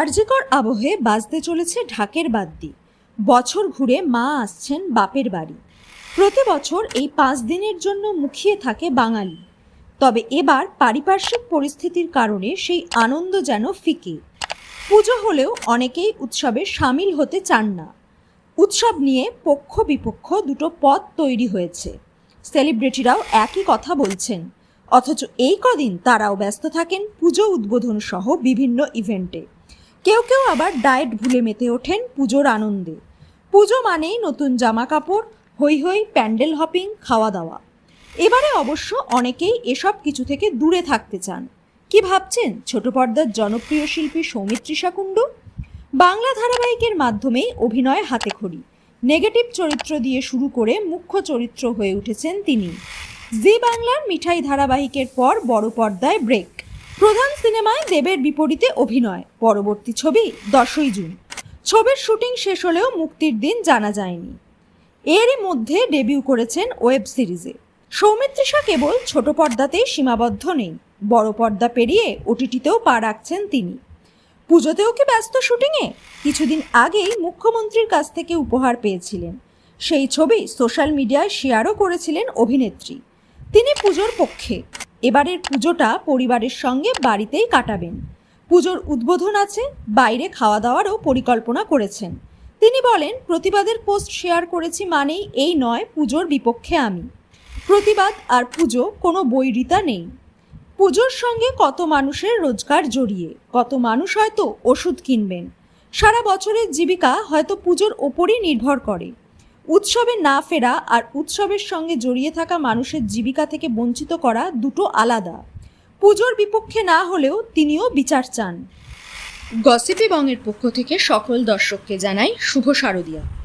আরজিকর আবহে বাজতে চলেছে ঢাকের বাদ্যি। বছর ঘুরে মা আসছেন বাপের বাড়ি। প্রতি বছর এই পাঁচ দিনের জন্য মুখিয়ে থাকে বাঙালি। তবে এবার পারিপার্শ্বিক পরিস্থিতির কারণে সেই আনন্দ যেন ফিকে। পুজো হলেও অনেকেই উৎসবে সামিল হতে চান না। উৎসব নিয়ে পক্ষ বিপক্ষ দুটো পথ তৈরি হয়েছে। সেলিব্রিটিরাও একই কথা বলছেন। অথচ এই কদিন তারাও ব্যস্ত থাকেন পুজো উদ্বোধন সহ বিভিন্ন ইভেন্টে। কেউ কেউ আবার ডায়েট ভুলে মেতে ওঠেন পুজোর আনন্দে। পুজো মানেই নতুন জামা কাপড় হই হই প্যান্ডেল হপিং খাওয়া দাওয়া এবারে অবশ্য অনেকেই এসব কিছু থেকে দূরে থাকতে চান। কি ভাবছেন ছোট পর্দার জনপ্রিয় শিল্পী সৌমিত্রিষা কুণ্ডু বাংলা ধারাবাহিকের মাধ্যমেই অভিনয় হাতে খড়ি। নেগেটিভ চরিত্র দিয়ে শুরু করে মুখ্য চরিত্র হয়ে উঠেছেন তিনি। জি বাংলার মিঠাই ধারাবাহিকের পর বড় পর্দায় ব্রেক। প্রধান সিনেমায় দেবের বিপরীতে অভিনয়। পরবর্তী ছবি দশই জুন। ছবির শুটিং শেষ হলেও মুক্তির দিন জানা যায়নি। এরই মধ্যে ডেবিউ করেছেন ওয়েব সিরিজে। সৌমিত্রিষা কেবল ছোট পর্দাতেই সীমাবদ্ধ নেই। বড় পর্দা পেরিয়ে ওটিটিতেও পা রাখছেন তিনি। পুজোতেও কি ব্যস্ত শুটিংয়ে? কিছুদিন আগেই মুখ্যমন্ত্রীর কাছ থেকে উপহার পেয়েছিলেন। সেই ছবি সোশ্যাল মিডিয়ায় শেয়ারও করেছিলেন অভিনেত্রী। তিনি পুজোর পক্ষে। এবারের পুজোটা পরিবারের সঙ্গে বাড়িতেই কাটাবেন। পুজোর উদ্বোধন আছে, বাইরে খাওয়া দাওয়ারও পরিকল্পনা করেছেন। তিনি বলেন, প্রতিবাদের পোস্ট শেয়ার করেছি মানেই এই নয়, পুজোর বিপক্ষে আমি। প্রতিবাদ আর পুজো কোনো বৈরিতা নেই। পুজোর সঙ্গে কত মানুষের রোজগার জড়িয়ে, কত মানুষ হয়তো ওষুধ কিনবেন। সারা বছরের জীবিকা হয়তো পুজোর ওপরই নির্ভর করে। উৎসবে না ফেরা আর উৎসবের সঙ্গে জড়িয়ে থাকা মানুষের জীবিকা থেকে বঞ্চিত করা দুটো আলাদা। পুজোর বিপক্ষে না হলেও তিনিও বিচার চান। গসিপি বংয়ের পক্ষ থেকে সকল দর্শককে জানাই শুভ শারদিয়া।